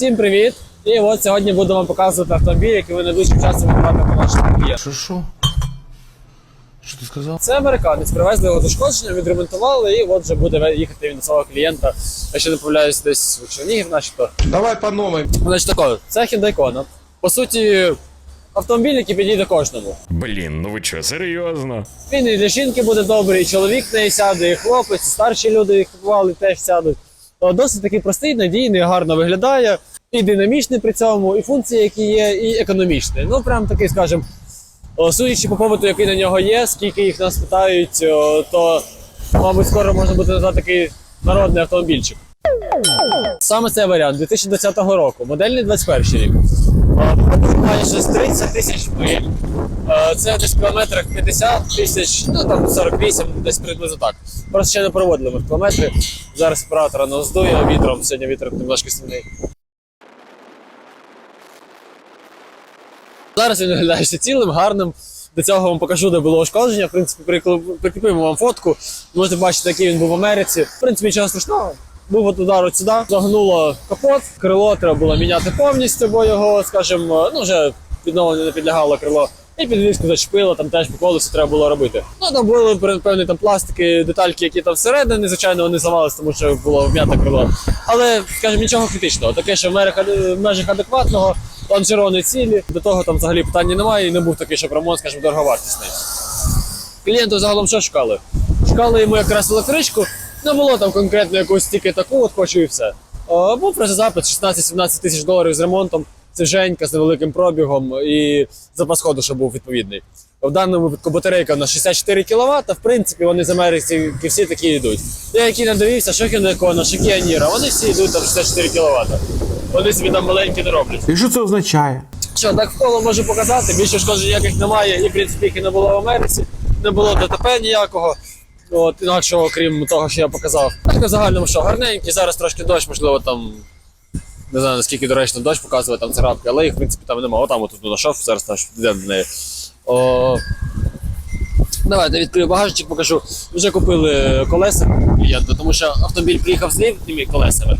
Всім привіт! І от сьогодні буду вам показувати автомобіль, який ви найближчим часом відправите по нашому клієнту. Что, что? Что ты сказал? Це американець, привезли його до Шкодження, відремонтували, і от вже буде їхати він до свого клієнта. Якщо не помиляюсь, десь у Чернігів, начебто. Давай по новой. Значить тако, це Hyundai Kona. По суті, автомобіль, який підійде кожному. Блін, ну ви що, серйозно? Він і для жінки буде добрий, і чоловік в неї сяде, і хлопець, і старші люди, їх купували, теж сядуть. О, Досить такий простий, надійний, гарно виглядає, і динамічний при цьому, і функції, які є, і економічний. Ну, прям такий, скажімо, судячи по побуту, який на нього є, скільки їх нас питають, то, мабуть, скоро можна буде назвати такий народний автомобільчик. Саме цей варіант 2020 року, модельний 21 рік. Щось 30 тисяч миль. Е, Це десь в кілометрах 50 тисяч, ну там 48, десь приблизно так. Просто ще не проводили ми в кілометри. Зараз оператора нас здує вітром, сьогодні вітер немножко сильний. Зараз він виглядає цілим, гарним. До цього вам покажу, де було ушкодження. В принципі, прикріпимо вам фотку. Можете бачити, який він був в Америці. В принципі, нічого страшного. Був от удар от сюди, загнуло капот, крило треба було міняти повністю, бо його, скажімо, ну вже відновлення не підлягало крило. І підвіску зачепило, там теж по колесу треба було робити. Ну там були певні там пластики, детальки, які там всередині, звичайно, вони зламалися, тому що було вм'яте крило. Але, скажімо, нічого критичного. Таке, що в мерах- в межах адекватного, лонжерони цілі. До того там взагалі питання немає і не був такий, щоб ремонт, скажімо, дороговартісний. Клієнту загалом що шукали? Шукали йому якраз електричку, не було там конкретно якусь тільки таку, от хочу і все. О, був просто запит 16-17 тисяч доларів з ремонтом, свіженька з невеликим пробігом і запас ходу, що був відповідний. В даному випадку батарейка на 64 кВт, в принципі, вони з Америки всі такі йдуть. Я які не дивився, Kona, що Kia вони всі йдуть там 64 кВт. Вони собі там маленькі не роблять. І що це означає? Що, так вколо можу показати, більше шкоджень ніяких немає, і в принципі їх і не було в Америці, не було ДТП ніякого. От, інакшого, крім того, що я показав. Так на загальному що, гарненький, зараз трошки дощ, можливо, там. Не знаю, наскільки доречно дощ показує там царапки, але їх, в принципі, там немає. Отам отут знайшов, зараз наш йдемо до неї. О, Давайте відкрию багажник, покажу. Вже купили колеса клієнту, тому що автомобіль приїхав з літніми колесами.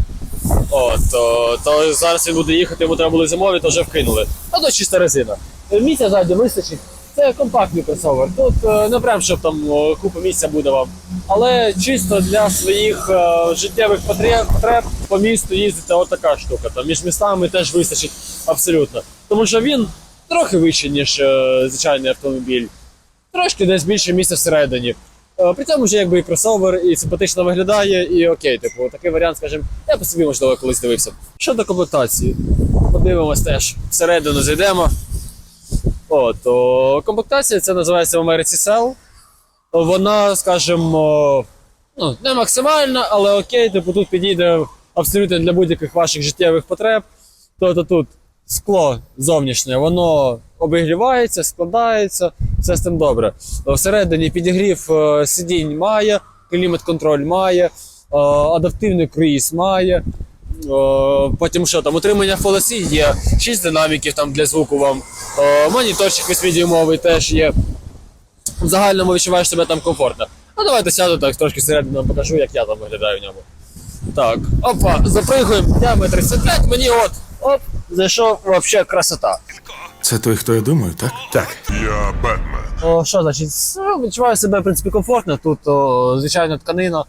От, то, то зараз він буде їхати, йому треба були зимові, то вже вкинули. А то чиста резина. Місця ззаді вистачить. Це компактний кросовер. Тут е, не прям, щоб там о, купа місця буде вам. Але чисто для своїх е, життєвих потреб, по місту їздити отака штука. Там між містами теж вистачить абсолютно. Тому що він трохи вищий, ніж е, звичайний автомобіль. Трошки десь більше місця всередині. Е, При цьому вже якби і кросовер, і симпатично виглядає, і окей, типу, такий варіант, скажімо, я по собі можливо колись дивився. Щодо комплектації, подивимось теж всередину зайдемо. От, о, комплектація це називається в Америці Cell. Вона, скажімо, ну, не максимальна, але окей, типу тут підійде абсолютно для будь-яких ваших життєвих потреб. Тобто тут скло зовнішнє, воно обігрівається, складається, все з тим добре. Всередині підігрів е, сидінь має, клімат-контроль має, е, адаптивний круїз має. Потім що там, утримання в полосі є, 6 динаміків там для звуку вам, моніторчик 8-дюймовий теж є. В загальному відчуваєш себе там комфортно. Ну давайте сяду так, трошки всередину покажу, як я там виглядаю в ньому. Так, опа, запригуємо, я метр 35, мені от, оп, зайшов, взагалі красота. Це той, хто я думаю, так? Так. Я Бетмен. О, що значить? Ну, Відчуваю себе, в принципі, комфортно. Тут, о, звичайно, тканина,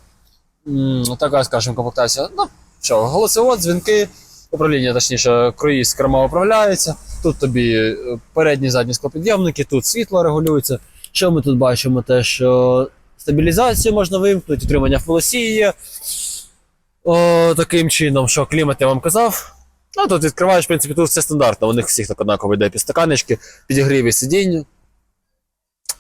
м, така, скажімо, комплектація. Ну, що, голосовод, дзвінки, управління, точніше, круїз керма управляється. Тут тобі е, передні задні склопідйомники, тут світло регулюється. Що ми тут бачимо? Те, що стабілізацію можна вимкнути, утримання в полосі є. О, таким чином, що клімат я вам казав. Ну, тут відкриваєш, в принципі, тут все стандартно. У них всіх так однаково йде підстаканечки, підігріві сидіння.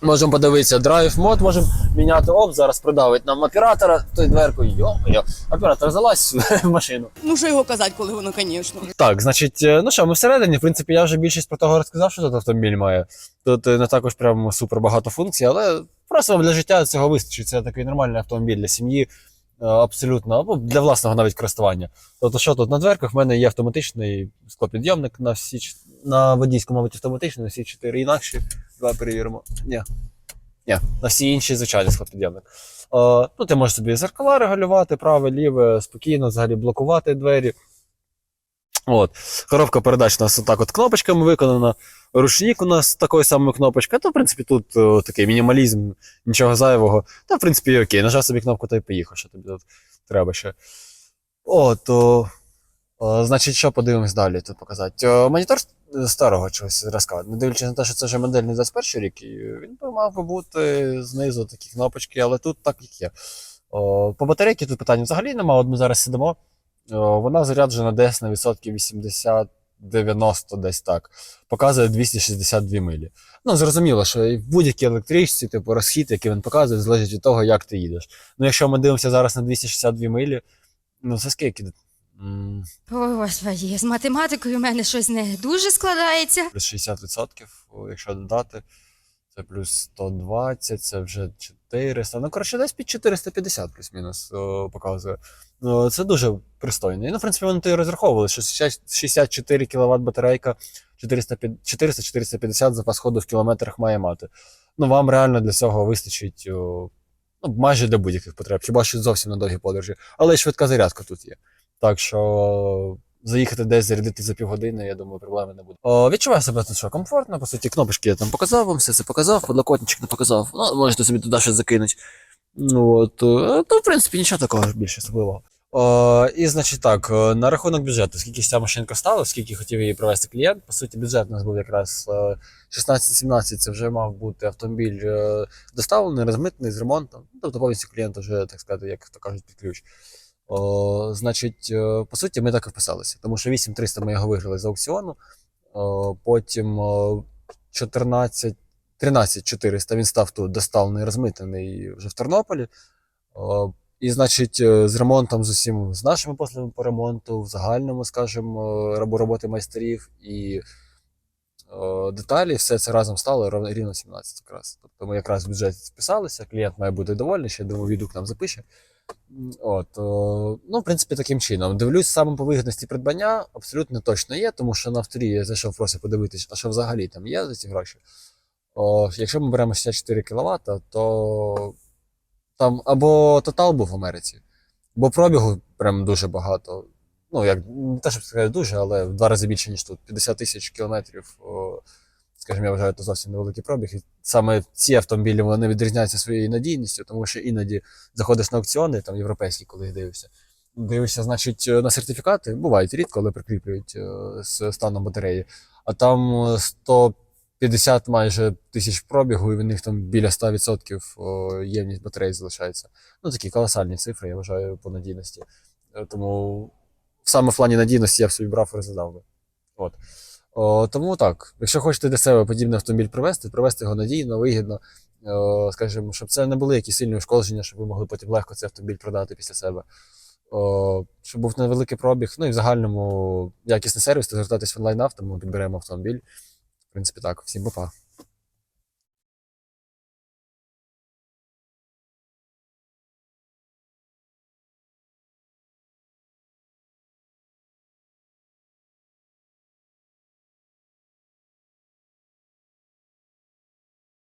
Можемо подивитися драйв мод, можемо міняти оп, зараз придавить нам оператора, той дверку, йо-моє, оператор залазь в машину. Ну, що його казати, коли воно, звісно. Так, значить, е, ну що, ми всередині, в принципі, я вже більшість про того розказав, що тут автомобіль має. Тут е, не також прям супер багато функцій, але просто для життя цього вистачить. Це такий нормальний автомобіль для сім'ї, е, абсолютно, або для власного навіть користування. Тобто, що тут на дверках в мене є автоматичний склопідйомник на всі на водійському, мабуть, автоматичний, на всі чотири інакші. Давай перевіримо. Ні. Ні, на всі інші звичайний склопідйомник. Е, ну, ти можеш собі зеркала регулювати, праве, ліве, спокійно, взагалі блокувати двері. От. Коробка передач у нас отак от кнопочками виконана. Рушник у нас такою самою кнопочкою. То, в принципі, тут о, такий мінімалізм, нічого зайвого. Та, в принципі, окей, нажав собі кнопку та й поїхав, що тобі тут треба ще. От, о, о, значить, що подивимось далі тут показати. Монітор старого чогось зразка. Не дивлячись на те, що це вже модель не 21 рік, він би мав би бути знизу такі кнопочки, але тут так як є. О, по батарейці тут питань взагалі немає. От ми зараз сидимо. О, вона заряджена десь на відсотків 80-90 десь так. Показує 262 милі. Ну, зрозуміло, що в будь-якій електричці, типу, розхід, який він показує, залежить від того, як ти їдеш. Ну, якщо ми дивимося зараз на 262 милі, ну це скільки? М, Ой, господі, з математикою в мене щось не дуже складається. Плюс 60%, о, якщо додати, це плюс 120, це вже 400. Ну, коротше, десь під 450 плюс-мінус показує. Ну, це дуже пристойно. І, ну, в принципі, вони то і розраховували, що 60 64 кВт батарейка, 400-450 запас ходу в кілометрах має мати. Ну, вам реально для цього вистачить ну, майже для будь-яких потреб, хіба що зовсім на довгі подорожі. Але й швидка зарядка тут є. Так що заїхати десь зарядити за півгодини, я думаю, проблеми не буде. О, відчуваю себе тут що комфортно, по суті, кнопочки я там показав вам, все це показав, подлокотничок не показав. Ну, можете собі туди щось закинути. Ну, от, е, то, в принципі, нічого такого більше особливого. О, і, значить, так, е, на рахунок бюджету, скільки ця машинка стала, скільки хотів її провести клієнт. По суті, бюджет у нас був якраз е, 16-17, це вже мав бути автомобіль е, доставлений, розмитний з ремонтом. Ну, Тобто повністю клієнт вже, так сказати, як то кажуть, під ключ. О, значить, е, по суті, ми так і вписалися, тому що 8300 ми його виграли з аукціону. О, потім о, 14, 13400 він став тут доставлений, розмитений вже в Тернополі. О, і, значить, е, з ремонтом з усім, з нашими послугами по ремонту, в загальному, скажімо, роботи майстерів і о, деталі, все це разом стало рівно 17 якраз. Тобто ми якраз в бюджет списалися, клієнт має бути довольний, ще думаю, відгук нам запише. От, о, ну, в принципі, таким чином. Дивлюсь саме по вигідності придбання, абсолютно точно є, тому що на авторі я зайшов просто подивитись, а що взагалі там є за ці гроші. О, якщо ми беремо 64 кВт, то там або тотал був в Америці, бо пробігу прям дуже багато. Ну, як не те, щоб сказати дуже, але в два рази більше, ніж тут. 50 тисяч кілометрів. О, скажімо, я вважаю, це зовсім невеликий пробіг. І саме ці автомобілі вони відрізняються своєю надійністю, тому що іноді заходиш на аукціони, там європейські, коли їх дивишся. Дивишся, значить, на сертифікати, бувають рідко, але прикріплюють е, з станом батареї. А там е, 150 майже тисяч пробігу, і в них там біля 100% ємність батареї залишається. Ну, такі колосальні цифри, я вважаю, по надійності. Е, Тому саме в плані надійності я б собі брав і розглядав би. От. О, тому так, якщо хочете для себе подібний автомобіль привезти, привезти його надійно, вигідно, о, скажімо, щоб це не були якісь сильні ушкодження, щоб ви могли потім легко цей автомобіль продати після себе. О, щоб був невеликий пробіг, ну і в загальному якісний сервіс, то звертатись в онлайн авто, ми підберемо автомобіль. В принципі, так, всім па-па.